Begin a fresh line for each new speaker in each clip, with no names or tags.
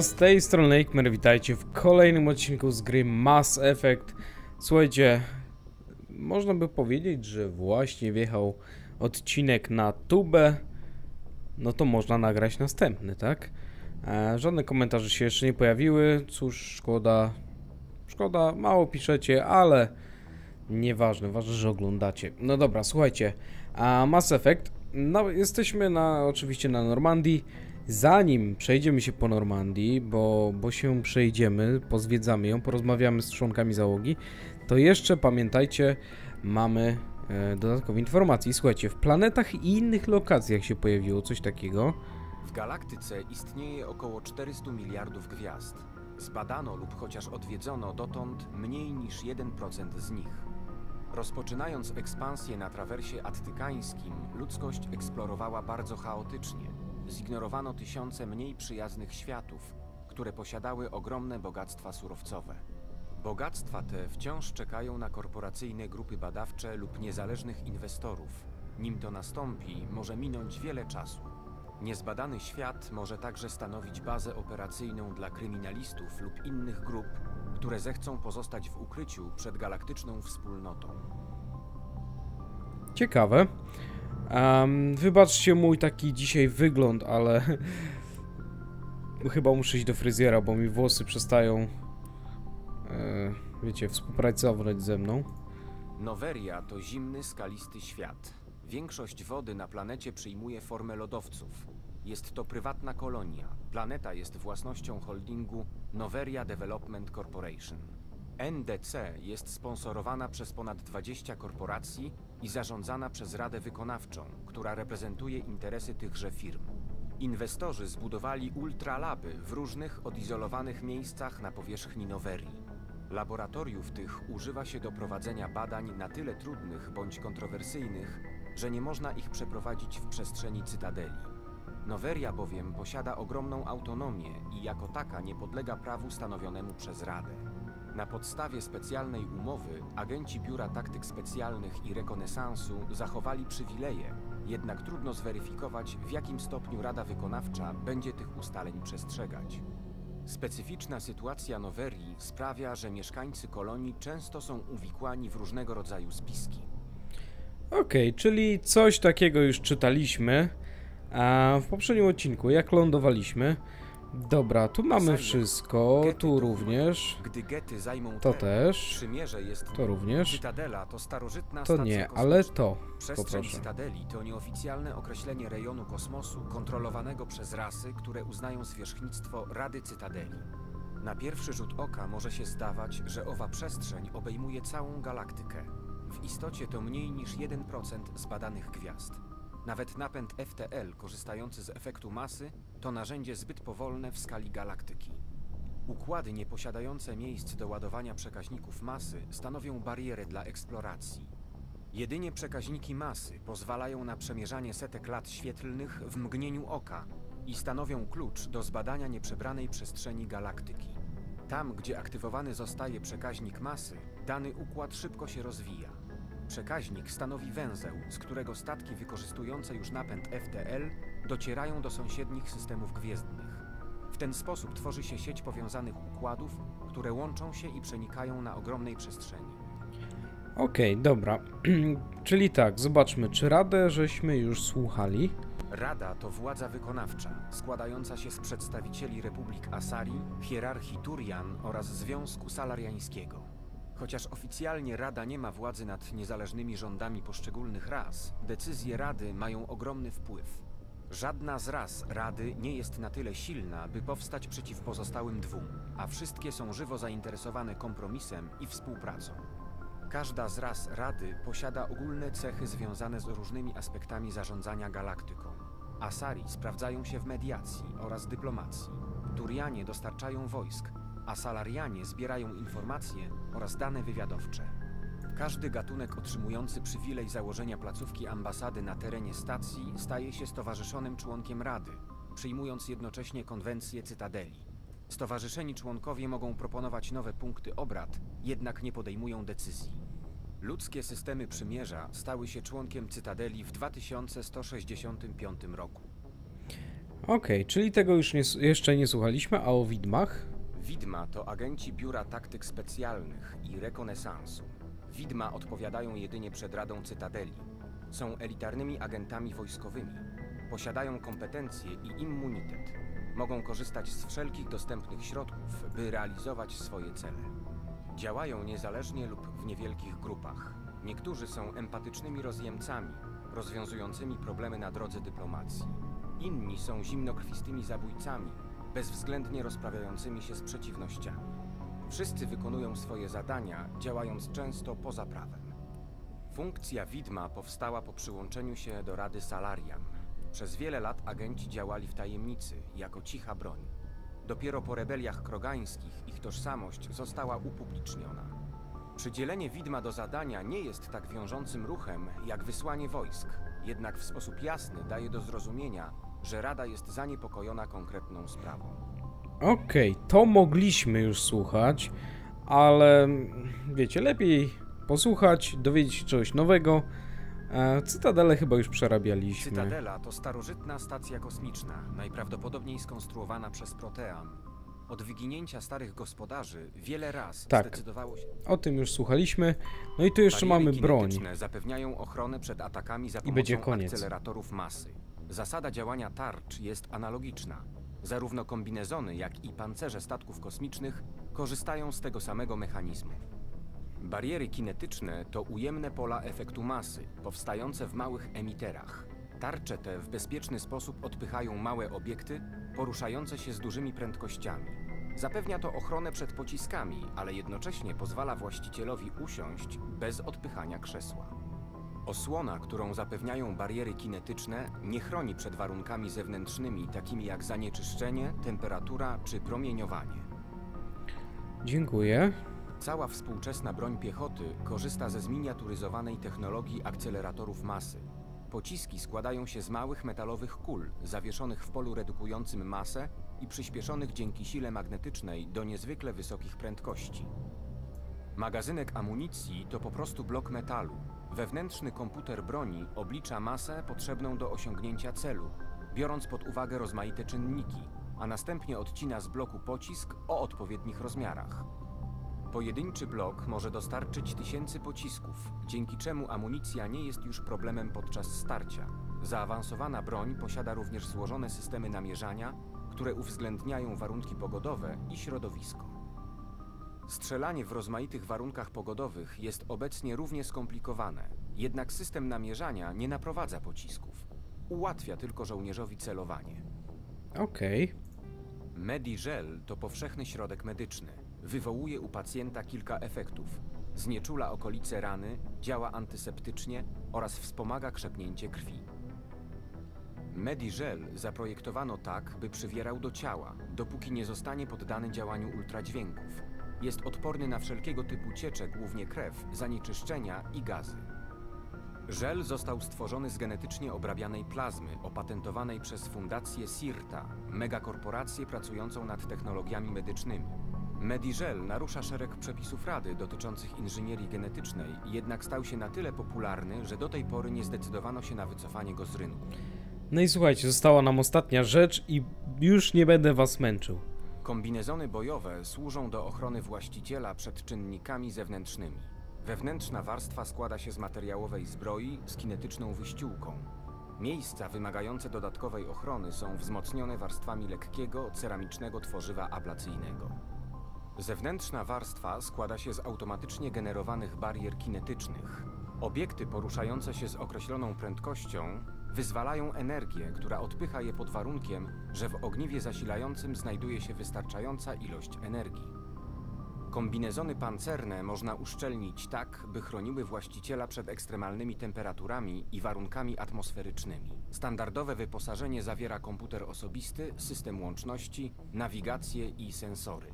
Z tej strony Lakemer, witajcie w kolejnym odcinku z gry Mass Effect. Słuchajcie, można by powiedzieć, że właśnie wjechał odcinek na tubę, no to można nagrać następny, tak? E, żadne komentarze się jeszcze nie pojawiły, cóż, szkoda, szkoda, mało piszecie, ale nieważne, ważne, że oglądacie. No dobra, słuchajcie, a Mass Effect, no jesteśmy na, oczywiście na Normandii, Zanim przejdziemy się po Normandii, bo, bo się przejdziemy, pozwiedzamy ją, porozmawiamy z członkami załogi, to jeszcze pamiętajcie, mamy dodatkowe informacje. Słuchajcie, w planetach i innych lokacjach się pojawiło coś takiego.
W galaktyce istnieje około 400 miliardów gwiazd. Zbadano lub chociaż odwiedzono dotąd mniej niż 1% z nich. Rozpoczynając ekspansję na trawersie attykańskim, ludzkość eksplorowała bardzo chaotycznie. Zignorowano tysiące mniej przyjaznych światów, które posiadały ogromne bogactwa surowcowe. Bogactwa te wciąż czekają na korporacyjne grupy badawcze lub niezależnych inwestorów. Nim to nastąpi, może minąć wiele czasu. Niezbadany świat może także stanowić bazę operacyjną dla kryminalistów lub innych grup, które zechcą pozostać w ukryciu przed galaktyczną wspólnotą.
Ciekawe. Em, wybaczcie mój taki dzisiaj wygląd, ale chyba muszę iść do fryzjera, bo mi włosy przestają, wiecie, współpracować ze mną.
Noweria to zimny, skalisty świat. Większość wody na planecie przyjmuje formę lodowców. Jest to prywatna kolonia. Planeta jest własnością holdingu Noveria Development Corporation. NDC jest sponsorowana przez ponad 20 korporacji i zarządzana przez Radę Wykonawczą, która reprezentuje interesy tychże firm. Inwestorzy zbudowali ultralaby w różnych odizolowanych miejscach na powierzchni Noverii. Laboratoriów tych używa się do prowadzenia badań na tyle trudnych bądź kontrowersyjnych, że nie można ich przeprowadzić w przestrzeni cytadeli. Noweria bowiem posiada ogromną autonomię i jako taka nie podlega prawu stanowionemu przez Radę. Na podstawie specjalnej umowy agenci Biura Taktyk Specjalnych i Rekonesansu zachowali przywileje, jednak trudno zweryfikować, w jakim stopniu Rada Wykonawcza będzie tych ustaleń przestrzegać. Specyficzna sytuacja Nowerii sprawia, że mieszkańcy kolonii często są uwikłani w różnego rodzaju spiski.
Okej, czyli coś takiego już czytaliśmy a w poprzednim odcinku, jak lądowaliśmy. Dobra, tu mamy wszystko, tu również,
Gdy gety zajmą
to też,
Przymierze jest
to również,
to
nie, ale to,
Przestrzeń
poproszę.
Cytadeli to nieoficjalne określenie rejonu kosmosu kontrolowanego przez rasy, które uznają zwierzchnictwo Rady Cytadeli. Na pierwszy rzut oka może się zdawać, że owa przestrzeń obejmuje całą galaktykę. W istocie to mniej niż 1% zbadanych gwiazd. Nawet napęd FTL korzystający z efektu masy to narzędzie zbyt powolne w skali galaktyki. Układy nieposiadające miejsc do ładowania przekaźników masy stanowią barierę dla eksploracji. Jedynie przekaźniki masy pozwalają na przemierzanie setek lat świetlnych w mgnieniu oka i stanowią klucz do zbadania nieprzebranej przestrzeni galaktyki. Tam, gdzie aktywowany zostaje przekaźnik masy, dany układ szybko się rozwija. Przekaźnik stanowi węzeł, z którego statki wykorzystujące już napęd FTL docierają do sąsiednich systemów gwiezdnych. W ten sposób tworzy się sieć powiązanych układów, które łączą się i przenikają na ogromnej przestrzeni.
Okej, dobra. Czyli tak, zobaczmy, czy radę żeśmy już słuchali.
Rada to władza wykonawcza, składająca się z przedstawicieli Republik Asari, hierarchii Turian oraz Związku Salariańskiego. Chociaż oficjalnie Rada nie ma władzy nad niezależnymi rządami poszczególnych ras, decyzje Rady mają ogromny wpływ. Żadna z ras Rady nie jest na tyle silna, by powstać przeciw pozostałym dwóm, a wszystkie są żywo zainteresowane kompromisem i współpracą. Każda z ras Rady posiada ogólne cechy związane z różnymi aspektami zarządzania galaktyką. Asari sprawdzają się w mediacji oraz dyplomacji. Turianie dostarczają wojsk, a Salarianie zbierają informacje oraz dane wywiadowcze. Każdy gatunek otrzymujący przywilej założenia placówki ambasady na terenie stacji staje się stowarzyszonym członkiem Rady. przyjmując jednocześnie konwencję Cytadeli. Stowarzyszeni członkowie mogą proponować nowe punkty obrad, jednak nie podejmują decyzji. Ludzkie systemy przymierza stały się członkiem Cytadeli w 2165 roku.
Okej, czyli tego już nie, jeszcze nie słuchaliśmy, a o widmach?
Widma to agenci Biura Taktyk Specjalnych i Rekonesansu. Widma odpowiadają jedynie przed Radą Cytadeli. Są elitarnymi agentami wojskowymi. Posiadają kompetencje i immunitet. Mogą korzystać z wszelkich dostępnych środków, by realizować swoje cele. Działają niezależnie lub w niewielkich grupach. Niektórzy są empatycznymi rozjemcami, rozwiązującymi problemy na drodze dyplomacji. Inni są zimnokrwistymi zabójcami, bezwzględnie rozprawiającymi się z przeciwnościami. Wszyscy wykonują swoje zadania, działając często poza prawem. Funkcja widma powstała po przyłączeniu się do Rady Salarian. Przez wiele lat agenci działali w tajemnicy, jako cicha broń. Dopiero po rebeliach krogańskich ich tożsamość została upubliczniona. Przydzielenie widma do zadania nie jest tak wiążącym ruchem jak wysłanie wojsk, jednak w sposób jasny daje do zrozumienia, że Rada jest zaniepokojona konkretną sprawą.
Okej, to mogliśmy już słuchać, ale wiecie, lepiej posłuchać, dowiedzieć się czegoś nowego. E, Cytadele chyba już przerabialiśmy.
Cytadela to starożytna stacja kosmiczna, najprawdopodobniej skonstruowana przez Protean. Od wyginięcia starych gospodarzy wiele raz
Tak.
zdecydowało się.
O tym już słuchaliśmy. No i tu jeszcze
Bariery
mamy broń.
zapewniają ochronę przed atakami za
I będzie
pomocą
koniec.
akceleratorów masy. Zasada działania tarcz jest analogiczna. Zarówno kombinezony, jak i pancerze statków kosmicznych korzystają z tego samego mechanizmu. Bariery kinetyczne to ujemne pola efektu masy, powstające w małych emiterach. Tarcze te w bezpieczny sposób odpychają małe obiekty poruszające się z dużymi prędkościami. Zapewnia to ochronę przed pociskami, ale jednocześnie pozwala właścicielowi usiąść bez odpychania krzesła. Osłona, którą zapewniają bariery kinetyczne, nie chroni przed warunkami zewnętrznymi, takimi jak zanieczyszczenie, temperatura czy promieniowanie.
Dziękuję.
Cała współczesna broń piechoty korzysta ze zminiaturyzowanej technologii akceleratorów masy. Pociski składają się z małych metalowych kul zawieszonych w polu redukującym masę i przyspieszonych dzięki sile magnetycznej do niezwykle wysokich prędkości. Magazynek amunicji to po prostu blok metalu. Wewnętrzny komputer broni oblicza masę potrzebną do osiągnięcia celu, biorąc pod uwagę rozmaite czynniki, a następnie odcina z bloku pocisk o odpowiednich rozmiarach. Pojedynczy blok może dostarczyć tysięcy pocisków, dzięki czemu amunicja nie jest już problemem podczas starcia. Zaawansowana broń posiada również złożone systemy namierzania, które uwzględniają warunki pogodowe i środowisko. Strzelanie w rozmaitych warunkach pogodowych jest obecnie równie skomplikowane, jednak system namierzania nie naprowadza pocisków. Ułatwia tylko żołnierzowi celowanie.
Okej.
Medigel to powszechny środek medyczny. Wywołuje u pacjenta kilka efektów. Znieczula okolice rany, działa antyseptycznie oraz wspomaga krzepnięcie krwi. Medigel zaprojektowano tak, by przywierał do ciała, dopóki nie zostanie poddany działaniu ultradźwięków. Jest odporny na wszelkiego typu ciecze, głównie krew, zanieczyszczenia i gazy. Żel został stworzony z genetycznie obrabianej plazmy, opatentowanej przez fundację SIRTA, megakorporację pracującą nad technologiami medycznymi. Medigel narusza szereg przepisów Rady dotyczących inżynierii genetycznej, jednak stał się na tyle popularny, że do tej pory nie zdecydowano się na wycofanie go z rynku.
No i słuchajcie, została nam ostatnia rzecz i już nie będę was męczył.
Kombinezony bojowe służą do ochrony właściciela przed czynnikami zewnętrznymi. Wewnętrzna warstwa składa się z materiałowej zbroi z kinetyczną wyściółką. Miejsca wymagające dodatkowej ochrony są wzmocnione warstwami lekkiego, ceramicznego tworzywa ablacyjnego. Zewnętrzna warstwa składa się z automatycznie generowanych barier kinetycznych. Obiekty poruszające się z określoną prędkością wyzwalają energię, która odpycha je pod warunkiem, że w ogniwie zasilającym znajduje się wystarczająca ilość energii. Kombinezony pancerne można uszczelnić tak, by chroniły właściciela przed ekstremalnymi temperaturami i warunkami atmosferycznymi. Standardowe wyposażenie zawiera komputer osobisty, system łączności, nawigację i sensory.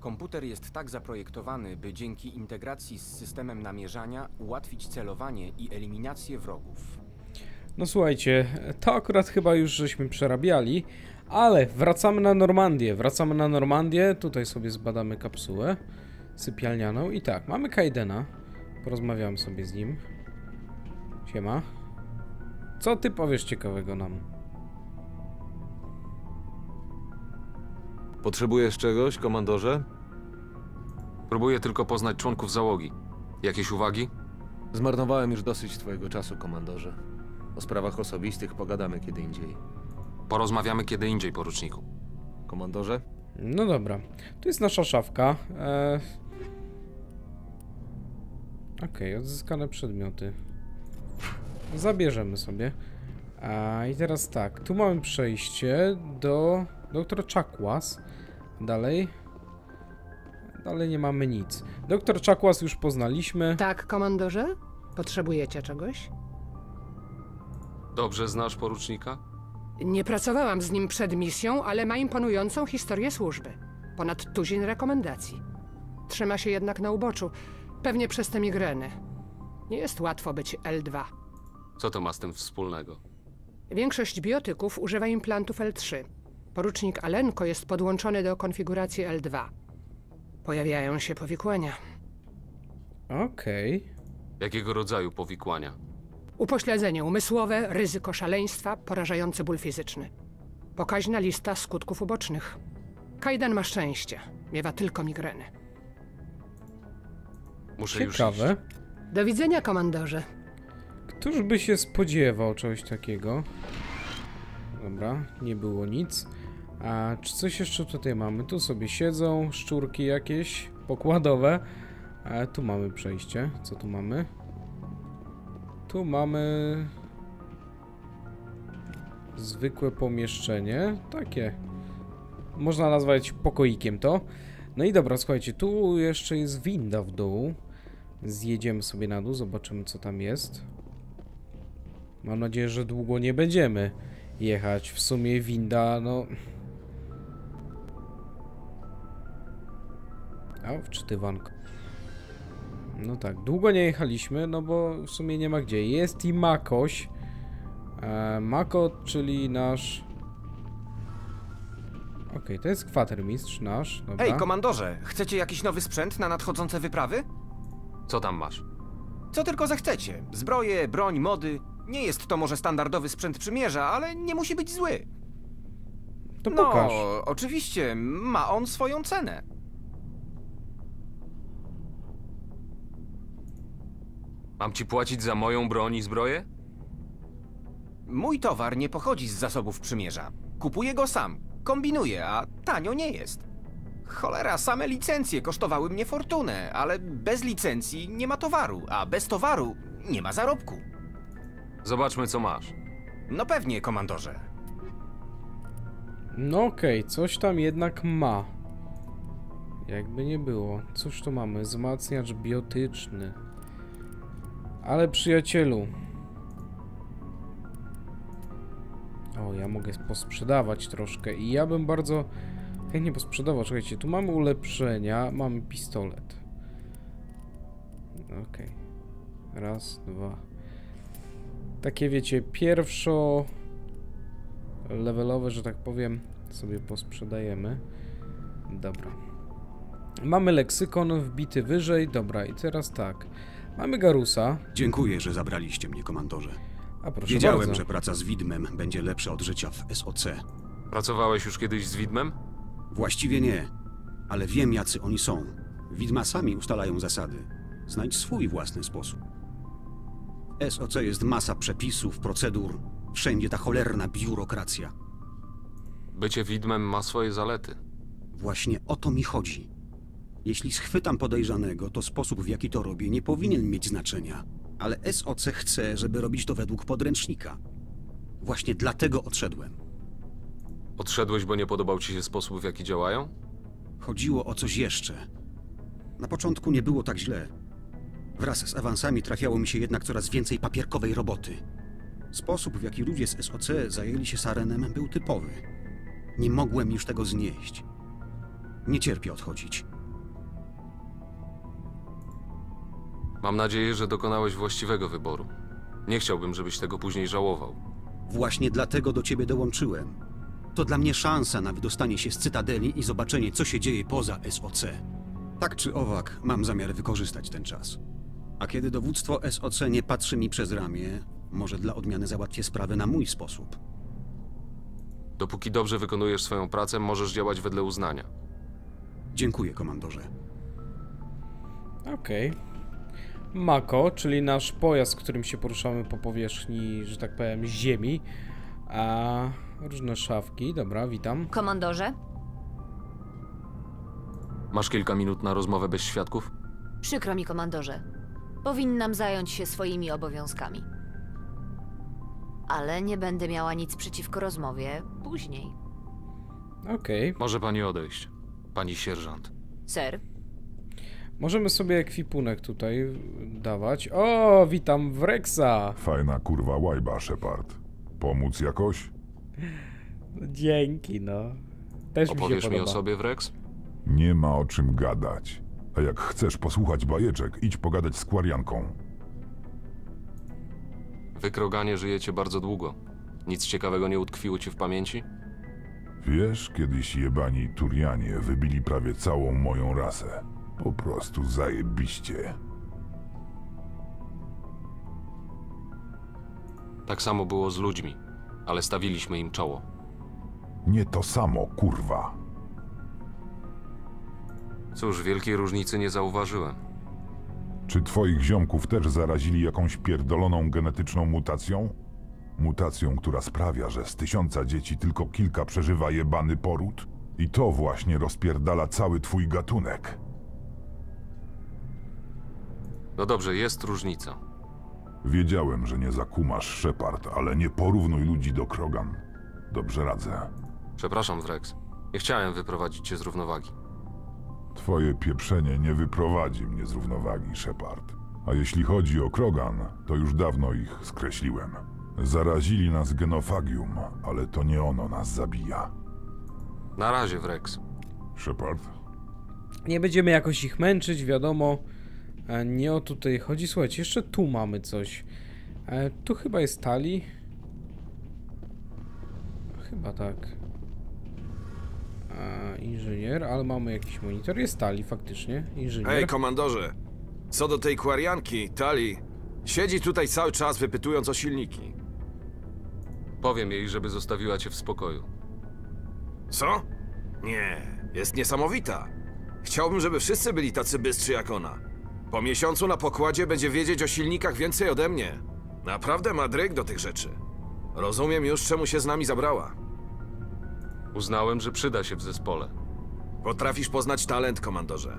Komputer jest tak zaprojektowany, by dzięki integracji z systemem namierzania ułatwić celowanie i eliminację wrogów.
No słuchajcie, to akurat chyba już żeśmy przerabiali, ale wracamy na Normandię. Wracamy na Normandię, tutaj sobie zbadamy kapsułę sypialnianą i tak, mamy Kaidena. Porozmawiałem sobie z nim. Siema. Co ty powiesz ciekawego nam?
Potrzebujesz czegoś, komandorze?
Próbuję tylko poznać członków załogi. Jakieś uwagi?
Zmarnowałem już dosyć twojego czasu, komandorze. O sprawach osobistych pogadamy kiedy indziej.
Porozmawiamy kiedy indziej, poruczniku.
Komandorze?
No dobra, tu jest nasza szafka. E... Okej, odzyskane przedmioty. Zabierzemy sobie. A i teraz tak, tu mamy przejście do doktor Czakłas. Dalej. Dalej nie mamy nic. Doktor Czakłas już poznaliśmy.
Tak, komandorze? Potrzebujecie czegoś?
Dobrze znasz porucznika?
Nie pracowałam z nim przed misją, ale ma imponującą historię służby. Ponad tuzin rekomendacji. Trzyma się jednak na uboczu, pewnie przez te migreny. Nie jest łatwo być L2.
Co to ma z tym wspólnego?
Większość biotyków używa implantów L3. Porucznik Alenko jest podłączony do konfiguracji L2. Pojawiają się powikłania.
Okej.
Jakiego rodzaju powikłania?
Upośledzenie umysłowe, ryzyko szaleństwa, porażający ból fizyczny. Pokaźna lista skutków ubocznych. Kajdan ma szczęście. Miewa tylko migreny.
Muszę już
Ciekawe.
iść.
Do widzenia, komandorze.
Któż by się spodziewał czegoś takiego? Dobra, nie było nic. A czy coś jeszcze tutaj mamy? Tu sobie siedzą szczurki jakieś pokładowe. A tu mamy przejście. Co tu mamy? Tu mamy zwykłe pomieszczenie. Takie. Można nazwać pokoikiem to. No i dobra, słuchajcie, tu jeszcze jest winda w dół. Zjedziemy sobie na dół, zobaczymy co tam jest. Mam nadzieję, że długo nie będziemy jechać. W sumie winda, no... A, wczytywanko. No tak, długo nie jechaliśmy, no bo w sumie nie ma gdzie. Jest i Makoś. E, Mako, czyli nasz... Okej, to jest kwatermistrz nasz, dobra.
Hej, komandorze, chcecie jakiś nowy sprzęt na nadchodzące wyprawy?
Co tam masz?
Co tylko zechcecie. Zbroje, broń, mody. Nie jest to może standardowy sprzęt przymierza, ale nie musi być zły.
to
No,
pokaż.
oczywiście, ma on swoją cenę.
Mam ci płacić za moją broń i zbroję?
Mój towar nie pochodzi z zasobów przymierza. Kupuję go sam, kombinuję, a tanio nie jest. Cholera, same licencje kosztowały mnie fortunę, ale bez licencji nie ma towaru, a bez towaru nie ma zarobku.
Zobaczmy, co masz.
No pewnie, komandorze.
No okej, coś tam jednak ma. Jakby nie było. Cóż tu mamy? Wzmacniacz biotyczny. Ale przyjacielu. O, ja mogę posprzedawać troszkę i ja bym bardzo chętnie posprzedawał. Czekajcie, tu mamy ulepszenia, mamy pistolet. Okej. Raz, dwa. Takie wiecie, pierwszo levelowe, że tak powiem, sobie posprzedajemy. Dobra. Mamy leksykon wbity wyżej. Dobra, i teraz tak. Mamy Garusa.
Dziękuję, że zabraliście mnie, komandorze.
A proszę
Wiedziałem,
bardzo.
że praca z widmem będzie lepsza od życia w SOC.
Pracowałeś już kiedyś z widmem?
Właściwie nie, ale wiem, jacy oni są. Widma sami ustalają zasady. Znajdź swój własny sposób. SOC jest masa przepisów, procedur. Wszędzie ta cholerna biurokracja.
Bycie widmem ma swoje zalety.
Właśnie o to mi chodzi. Jeśli schwytam podejrzanego, to sposób, w jaki to robię, nie powinien mieć znaczenia. Ale SOC chce, żeby robić to według podręcznika. Właśnie dlatego odszedłem.
Odszedłeś, bo nie podobał ci się sposób, w jaki działają?
Chodziło o coś jeszcze. Na początku nie było tak źle. Wraz z awansami trafiało mi się jednak coraz więcej papierkowej roboty. Sposób, w jaki ludzie z SOC zajęli się Sarenem, był typowy. Nie mogłem już tego znieść. Nie cierpię odchodzić.
Mam nadzieję, że dokonałeś właściwego wyboru. Nie chciałbym, żebyś tego później żałował.
Właśnie dlatego do ciebie dołączyłem. To dla mnie szansa na wydostanie się z Cytadeli i zobaczenie, co się dzieje poza SOC. Tak czy owak, mam zamiar wykorzystać ten czas. A kiedy dowództwo SOC nie patrzy mi przez ramię, może dla odmiany załatwię sprawę na mój sposób.
Dopóki dobrze wykonujesz swoją pracę, możesz działać wedle uznania.
Dziękuję, komandorze.
Okej. Mako, czyli nasz pojazd, którym się poruszamy po powierzchni, że tak powiem, ziemi. A różne szafki. Dobra, witam.
Komandorze,
Masz kilka minut na rozmowę bez świadków?
przykro mi, komandorze. Powinnam zająć się swoimi obowiązkami. Ale nie będę miała nic przeciwko rozmowie później.
Okej.
Może pani odejść, pani sierżant.
Ser,
Możemy sobie ekwipunek tutaj dawać. O, witam Wrexa.
Fajna kurwa łajba, Shepard. Pomóc jakoś?
Dzięki, no. Też mi się
Opowiesz mi o sobie, Wrex?
Nie ma o czym gadać. A jak chcesz posłuchać bajeczek, idź pogadać z Kwarianką.
Wy, Kroganie, żyjecie bardzo długo. Nic ciekawego nie utkwiło ci w pamięci?
Wiesz, kiedyś jebani Turianie wybili prawie całą moją rasę. Po prostu zajebiście.
Tak samo było z ludźmi, ale stawiliśmy im czoło.
Nie to samo, kurwa.
Cóż, wielkiej różnicy nie zauważyłem.
Czy twoich ziomków też zarazili jakąś pierdoloną genetyczną mutacją? Mutacją, która sprawia, że z tysiąca dzieci tylko kilka przeżywa jebany poród? I to właśnie rozpierdala cały twój gatunek.
No dobrze, jest różnica.
Wiedziałem, że nie zakumasz, Shepard, ale nie porównuj ludzi do Krogan. Dobrze radzę.
Przepraszam, Wrex. Nie chciałem wyprowadzić cię z równowagi.
Twoje pieprzenie nie wyprowadzi mnie z równowagi, Shepard. A jeśli chodzi o Krogan, to już dawno ich skreśliłem. Zarazili nas genofagium, ale to nie ono nas zabija.
Na razie, Wrex.
Shepard?
Nie będziemy jakoś ich męczyć, wiadomo. E, Nie o tutaj chodzi. Słuchajcie, jeszcze tu mamy coś. E, tu chyba jest tali. Chyba tak. E, inżynier, ale mamy jakiś monitor. Jest tali faktycznie. Inżynier.
Ej, komandorze. Co do tej kwarianki, Tali, siedzi tutaj cały czas wypytując o silniki.
Powiem jej, żeby zostawiła cię w spokoju.
Co? Nie, jest niesamowita. Chciałbym, żeby wszyscy byli tacy bystrzy jak ona. Po miesiącu na pokładzie będzie wiedzieć o silnikach więcej ode mnie. Naprawdę ma dryg do tych rzeczy. Rozumiem już, czemu się z nami zabrała.
Uznałem, że przyda się w zespole.
Potrafisz poznać talent, komandorze.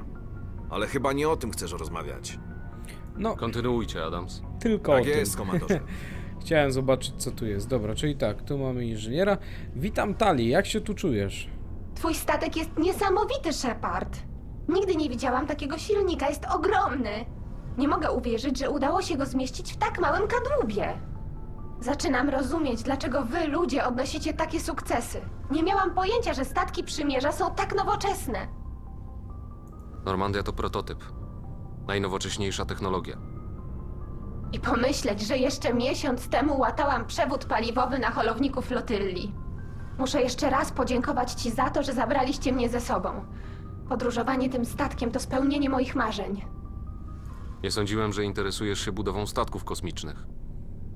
Ale chyba nie o tym chcesz rozmawiać.
No,
Kontynuujcie, Adams.
tylko o
Tak
tym.
jest, komandorze.
Chciałem zobaczyć, co tu jest. Dobra, czyli tak, tu mamy inżyniera. Witam Tali, jak się tu czujesz?
Twój statek jest niesamowity, Shepard. Nigdy nie widziałam takiego silnika, jest ogromny. Nie mogę uwierzyć, że udało się go zmieścić w tak małym kadłubie. Zaczynam rozumieć, dlaczego wy, ludzie, odnosicie takie sukcesy. Nie miałam pojęcia, że statki przymierza są tak nowoczesne.
Normandia to prototyp. Najnowocześniejsza technologia.
I pomyśleć, że jeszcze miesiąc temu łatałam przewód paliwowy na holowniku flotylli. Muszę jeszcze raz podziękować ci za to, że zabraliście mnie ze sobą. Podróżowanie tym statkiem to spełnienie moich marzeń.
Nie sądziłem, że interesujesz się budową statków kosmicznych.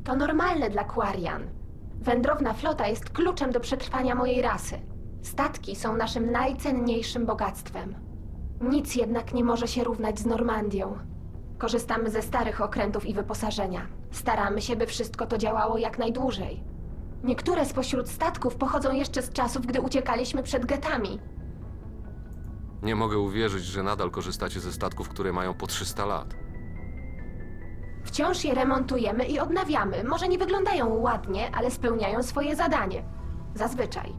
To normalne dla Quarian. Wędrowna flota jest kluczem do przetrwania mojej rasy. Statki są naszym najcenniejszym bogactwem. Nic jednak nie może się równać z Normandią. Korzystamy ze starych okrętów i wyposażenia. Staramy się, by wszystko to działało jak najdłużej. Niektóre spośród statków pochodzą jeszcze z czasów, gdy uciekaliśmy przed getami.
Nie mogę uwierzyć, że nadal korzystacie ze statków, które mają po 300 lat.
Wciąż je remontujemy i odnawiamy. Może nie wyglądają ładnie, ale spełniają swoje zadanie. Zazwyczaj.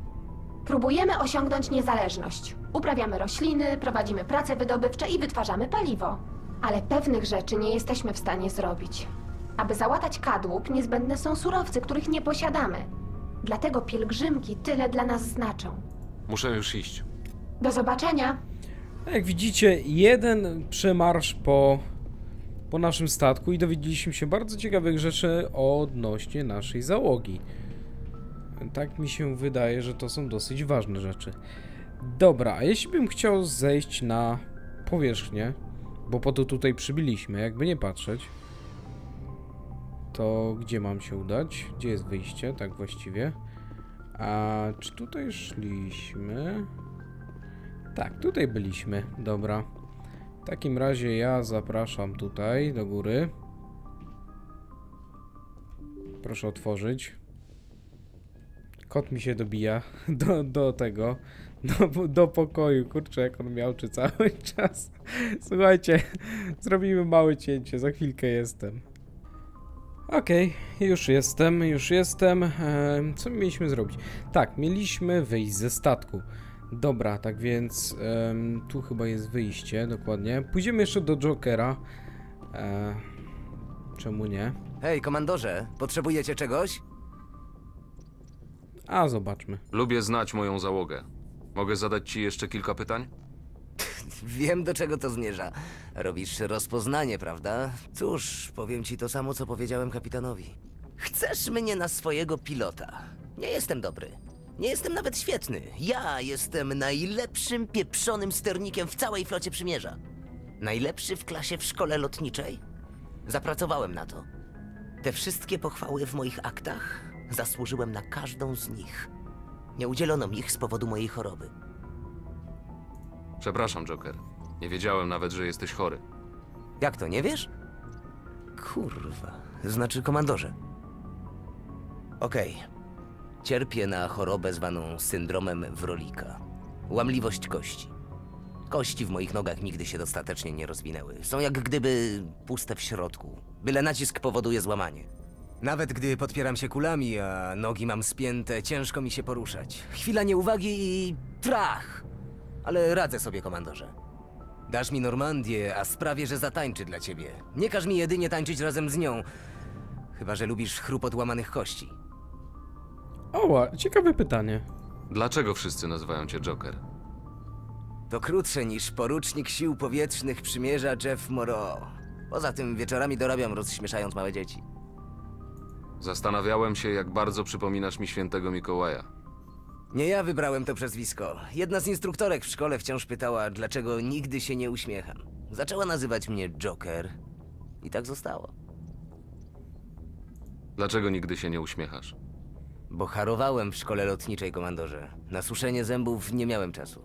Próbujemy osiągnąć niezależność. Uprawiamy rośliny, prowadzimy prace wydobywcze i wytwarzamy paliwo. Ale pewnych rzeczy nie jesteśmy w stanie zrobić. Aby załatać kadłub, niezbędne są surowce, których nie posiadamy. Dlatego pielgrzymki tyle dla nas znaczą.
Muszę już iść.
Do zobaczenia!
Jak widzicie, jeden przemarsz po po naszym statku i dowiedzieliśmy się bardzo ciekawych rzeczy odnośnie naszej załogi. Tak mi się wydaje, że to są dosyć ważne rzeczy. Dobra, a jeśli bym chciał zejść na powierzchnię, bo po to tutaj przybyliśmy, jakby nie patrzeć, to gdzie mam się udać? Gdzie jest wyjście? Tak właściwie. A czy tutaj szliśmy? Tak, tutaj byliśmy. Dobra. W takim razie ja zapraszam tutaj do góry. Proszę otworzyć. Kot mi się dobija do, do tego, do, do pokoju. Kurczę, jak on miał czy cały czas. Słuchajcie, zrobimy małe cięcie, za chwilkę jestem. Okej, już jestem, już jestem. Em, co mieliśmy zrobić? Tak, mieliśmy wyjść ze statku. Dobra, tak więc em, tu chyba jest wyjście, dokładnie. Pójdziemy jeszcze do Jokera. E, czemu nie?
Hej, komandorze, potrzebujecie czegoś?
A, zobaczmy.
Lubię znać moją załogę. Mogę zadać ci jeszcze kilka pytań?
Wiem, do czego to zmierza. Robisz rozpoznanie, prawda? Cóż, powiem ci to samo, co powiedziałem kapitanowi. Chcesz mnie na swojego pilota. Nie jestem dobry. Nie jestem nawet świetny. Ja jestem najlepszym pieprzonym sternikiem w całej flocie przymierza. Najlepszy w klasie w szkole lotniczej. Zapracowałem na to. Te wszystkie pochwały w moich aktach zasłużyłem na każdą z nich. Nie udzielono mi ich z powodu mojej choroby.
Przepraszam, Joker. Nie wiedziałem nawet, że jesteś chory.
Jak to, nie wiesz? Kurwa, znaczy komandorze. Okej. Cierpię na chorobę zwaną syndromem Wrolika. Łamliwość kości. Kości w moich nogach nigdy się dostatecznie nie rozwinęły. Są jak gdyby puste w środku. Byle nacisk powoduje złamanie. Nawet gdy podpieram się kulami, a nogi mam spięte, ciężko mi się poruszać. Chwila nieuwagi i trach! Ale radzę sobie, komandorze. Dasz mi Normandię, a sprawię, że zatańczy dla ciebie. Nie każ mi jedynie tańczyć razem z nią. Chyba, że lubisz chrupot łamanych kości.
O, ła- ciekawe pytanie.
Dlaczego wszyscy nazywają cię Joker?
To krótsze niż porucznik sił powietrznych przymierza Jeff Moreau. Poza tym wieczorami dorabiam rozśmieszając małe dzieci.
Zastanawiałem się, jak bardzo przypominasz mi świętego Mikołaja.
Nie ja wybrałem to przezwisko. Jedna z instruktorek w szkole wciąż pytała, dlaczego nigdy się nie uśmiecham. Zaczęła nazywać mnie Joker. I tak zostało.
Dlaczego nigdy się nie uśmiechasz?
Bo harowałem w szkole lotniczej, komandorze. Na suszenie zębów nie miałem czasu.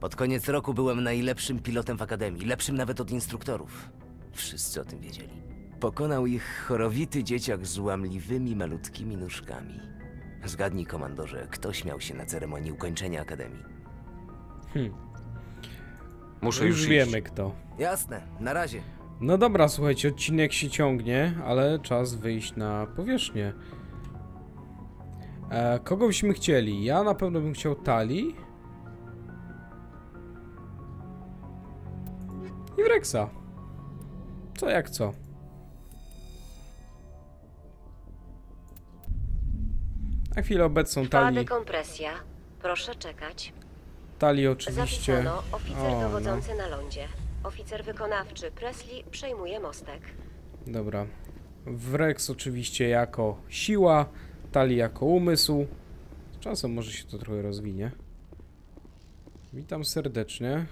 Pod koniec roku byłem najlepszym pilotem w akademii, lepszym nawet od instruktorów. Wszyscy o tym wiedzieli. Pokonał ich chorowity dzieciak z łamliwymi, malutkimi nóżkami. Zgadnij, komandorze, kto śmiał się na ceremonii ukończenia akademii.
Muszę
Już
już
wiemy
iść.
kto.
Jasne, na razie.
No dobra, słuchajcie, odcinek się ciągnie, ale czas wyjść na powierzchnię. E, kogo byśmy chcieli? Ja na pewno bym chciał Tali. I Wrexa. Co jak co. Na chwilę obecną Tali,
dekompresja. Proszę czekać.
Tali oczywiście.
Zapisano oficer
O, no.
dowodzący na lądzie. Oficer wykonawczy Presley przejmuje mostek.
Dobra. Wrex oczywiście jako siła, Tali jako umysł. Z czasem może się to trochę rozwinie. Witam serdecznie.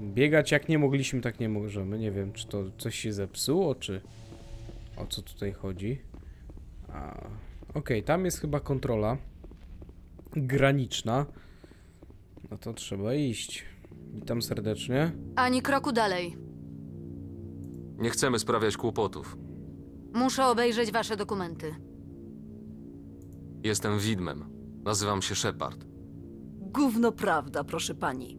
Biegać jak nie mogliśmy, tak nie możemy. Nie wiem, czy to coś się zepsuło, czy o co tutaj chodzi. A, Okej, tam jest chyba kontrola graniczna. No to trzeba iść. Witam serdecznie.
Ani kroku dalej.
Nie chcemy sprawiać kłopotów.
Muszę obejrzeć wasze dokumenty.
Jestem widmem. Nazywam się Shepard.
Gówno prawda, proszę pani.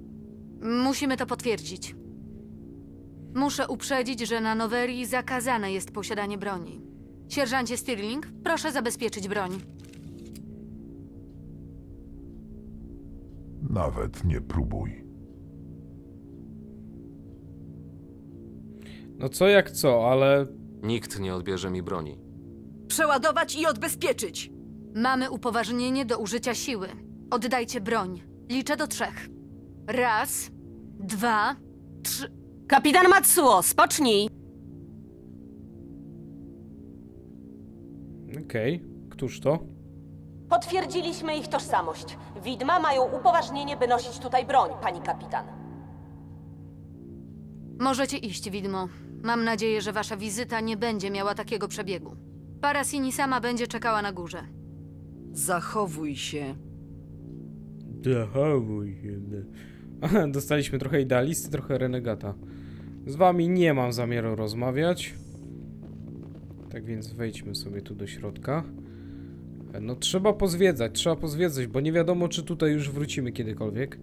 Musimy to potwierdzić. Muszę uprzedzić, że na Nowerii zakazane jest posiadanie broni. Sierżancie Stirling, proszę zabezpieczyć broń.
Nawet nie próbuj.
No co jak co, ale
Nikt nie odbierze mi broni.
Przeładować i odbezpieczyć.
Mamy upoważnienie do użycia siły. Oddajcie broń. Liczę do trzech. Raz, dwa, trzy.
Kapitan Matsuo, spocznij!
Okej, któż to?
Potwierdziliśmy ich tożsamość. Widma mają upoważnienie, by nosić tutaj broń, pani kapitan.
Możecie iść, widmo. Mam nadzieję, że wasza wizyta nie będzie miała takiego przebiegu. Parasini sama będzie czekała na górze.
Zachowuj się.
Zachowuj się. Aha, Dostaliśmy trochę idealisty, trochę renegata. Z wami nie mam zamiaru rozmawiać. Tak więc wejdźmy sobie tu do środka. No trzeba pozwiedzać, trzeba pozwiedzać, bo nie wiadomo czy tutaj już wrócimy kiedykolwiek.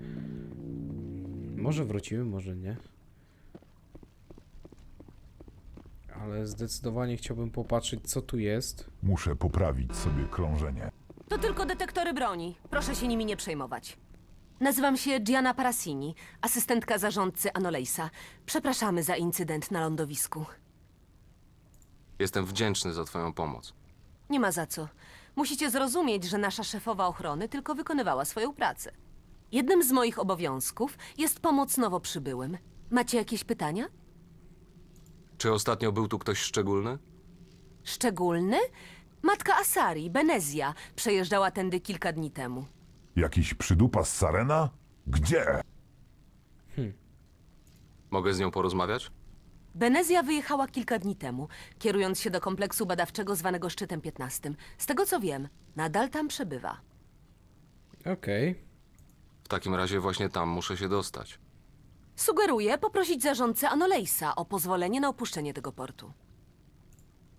Może wrócimy, może nie. Ale zdecydowanie chciałbym popatrzeć co tu jest.
Muszę poprawić sobie krążenie.
To tylko detektory broni. Proszę się nimi nie przejmować. Nazywam się Gianna Parasini, asystentka zarządcy Anolejsa. Przepraszamy za incydent na lądowisku.
Jestem wdzięczny za twoją pomoc.
Nie ma za co. Musicie zrozumieć, że nasza szefowa ochrony tylko wykonywała swoją pracę. Jednym z moich obowiązków jest pomoc nowo przybyłym. Macie jakieś pytania?
Czy ostatnio był tu ktoś szczególny?
Szczególny? Matka Asari, Benezja, przejeżdżała tędy kilka dni temu.
Jakiś przydupa z Sarena? Gdzie?
Mogę z nią porozmawiać?
Benezja wyjechała kilka dni temu, kierując się do kompleksu badawczego zwanego Szczytem 15. Z tego co wiem, nadal tam przebywa.
Okej.
W takim razie właśnie tam muszę się dostać.
Sugeruję poprosić zarządcę Anolejsa o pozwolenie na opuszczenie tego portu.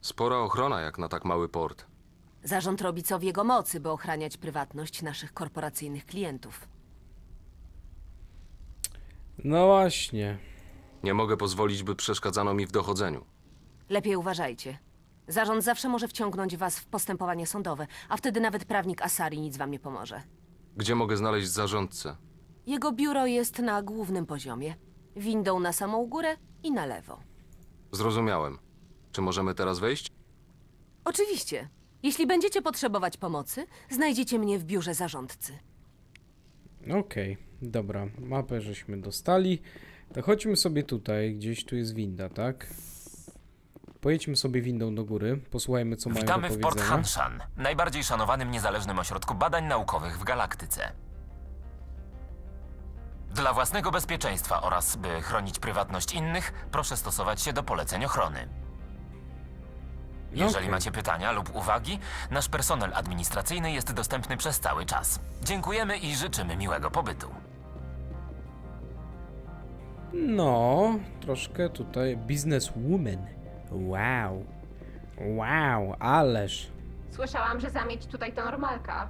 Spora ochrona jak na tak mały port.
Zarząd robi co w jego mocy, by ochraniać prywatność naszych korporacyjnych klientów.
No właśnie.
Nie mogę pozwolić, by przeszkadzano mi w dochodzeniu.
Lepiej uważajcie. Zarząd zawsze może wciągnąć was w postępowanie sądowe, a wtedy nawet prawnik Asari nic wam nie pomoże.
Gdzie mogę znaleźć zarządcę?
Jego biuro jest na głównym poziomie. Windą na samą górę i na lewo.
Zrozumiałem. Czy możemy teraz wejść?
Oczywiście. Jeśli będziecie potrzebować pomocy, znajdziecie mnie w biurze zarządcy.
Okej, dobra. Mapę żeśmy dostali. To chodźmy sobie tutaj, gdzieś tu jest winda, tak? Pojedźmy sobie windą do góry, posłuchajmy co mają
Witamy
do
w Port
powiedzenia.
Hanshan, najbardziej szanowanym niezależnym ośrodku badań naukowych w galaktyce. Dla własnego bezpieczeństwa oraz by chronić prywatność innych, proszę stosować się do poleceń ochrony. Jeżeli
Okej.
macie pytania lub uwagi, nasz personel administracyjny jest dostępny przez cały czas. Dziękujemy i życzymy miłego pobytu.
No, troszkę tutaj businesswoman. Wow. Wow, ależ.
Słyszałam, że zamieć tutaj to normalka.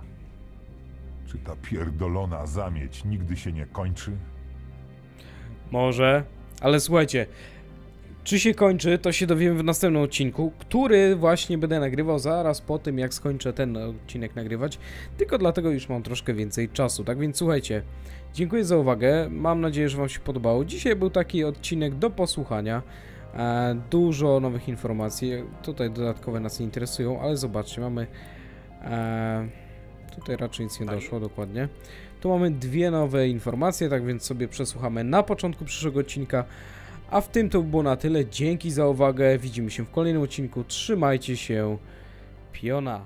Czy ta pierdolona zamieć nigdy się nie kończy?
Może, ale słuchajcie, czy się kończy, to się dowiemy w następnym odcinku, który właśnie będę nagrywał zaraz po tym, jak skończę ten odcinek nagrywać, tylko dlatego już mam troszkę więcej czasu. Tak więc słuchajcie, dziękuję za uwagę, mam nadzieję, że Wam się podobało. Dzisiaj był taki odcinek do posłuchania, e, dużo nowych informacji, tutaj dodatkowe nas nie interesują, ale zobaczcie, mamy... Tutaj raczej nic nie doszło, dokładnie. Tu mamy dwie nowe informacje, tak więc sobie przesłuchamy na początku przyszłego odcinka. A w tym to by było na tyle. Dzięki za uwagę. Widzimy się w kolejnym odcinku. Trzymajcie się. Piona.